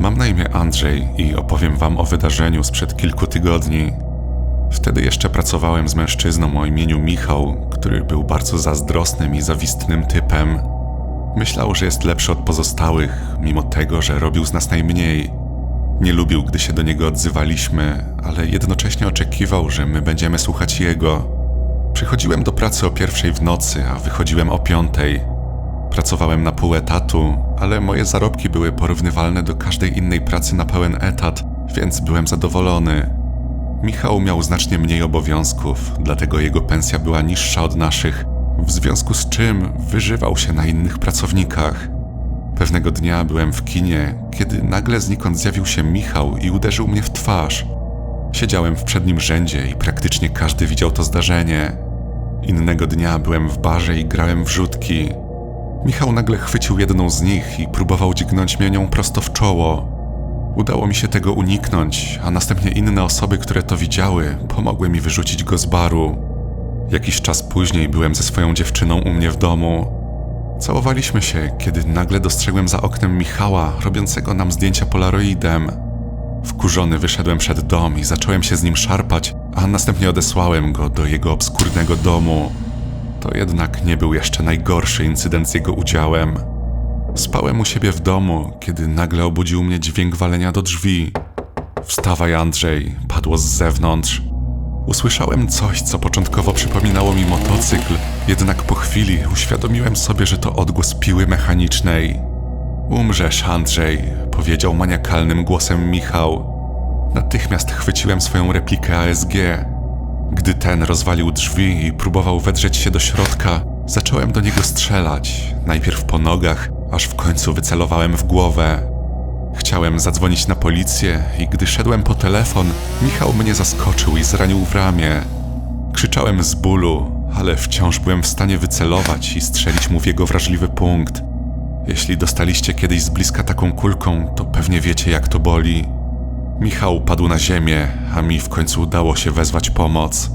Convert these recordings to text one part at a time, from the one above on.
Mam na imię Andrzej i opowiem wam o wydarzeniu sprzed kilku tygodni. Wtedy jeszcze pracowałem z mężczyzną o imieniu Michał, który był bardzo zazdrosnym i zawistnym typem. Myślał, że jest lepszy od pozostałych, mimo tego, że robił z nas najmniej. Nie lubił, gdy się do niego odzywaliśmy, ale jednocześnie oczekiwał, że my będziemy słuchać jego. Przychodziłem do pracy o pierwszej w nocy, a wychodziłem o piątej. Pracowałem na pół etatu, ale moje zarobki były porównywalne do każdej innej pracy na pełen etat, więc byłem zadowolony. Michał miał znacznie mniej obowiązków, dlatego jego pensja była niższa od naszych, w związku z czym wyżywał się na innych pracownikach. Pewnego dnia byłem w kinie, kiedy nagle znikąd zjawił się Michał i uderzył mnie w twarz. Siedziałem w przednim rzędzie i praktycznie każdy widział to zdarzenie. Innego dnia byłem w barze i grałem w rzutki. Michał nagle chwycił jedną z nich i próbował dźgnąć mnie nią prosto w czoło. Udało mi się tego uniknąć, a następnie inne osoby, które to widziały, pomogły mi wyrzucić go z baru. Jakiś czas później byłem ze swoją dziewczyną u mnie w domu. Całowaliśmy się, kiedy nagle dostrzegłem za oknem Michała, robiącego nam zdjęcia polaroidem. Wkurzony wyszedłem przed dom i zacząłem się z nim szarpać, a następnie odesłałem go do jego obskurnego domu. To jednak nie był jeszcze najgorszy incydent z jego udziałem. Spałem u siebie w domu, kiedy nagle obudził mnie dźwięk walenia do drzwi. Wstawaj, Andrzej, padło z zewnątrz. Usłyszałem coś, co początkowo przypominało mi motocykl, jednak po chwili uświadomiłem sobie, że to odgłos piły mechanicznej. Umrzesz, Andrzej, powiedział maniakalnym głosem Michał. Natychmiast chwyciłem swoją replikę ASG. Gdy ten rozwalił drzwi i próbował wedrzeć się do środka, zacząłem do niego strzelać, najpierw po nogach, aż w końcu wycelowałem w głowę. Chciałem zadzwonić na policję i gdy szedłem po telefon, Michał mnie zaskoczył i zranił w ramię. Krzyczałem z bólu, ale wciąż byłem w stanie wycelować i strzelić mu w jego wrażliwy punkt. Jeśli dostaliście kiedyś z bliska taką kulką, to pewnie wiecie, jak to boli. Michał padł na ziemię, a mi w końcu udało się wezwać pomoc.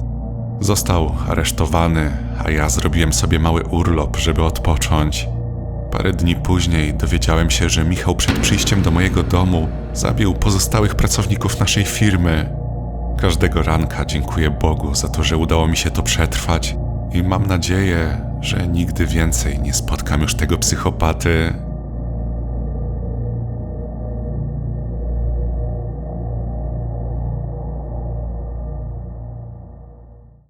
Został aresztowany, a ja zrobiłem sobie mały urlop, żeby odpocząć. Parę dni później dowiedziałem się, że Michał przed przyjściem do mojego domu zabił pozostałych pracowników naszej firmy. Każdego ranka dziękuję Bogu za to, że udało mi się to przetrwać i mam nadzieję, że nigdy więcej nie spotkam już tego psychopaty.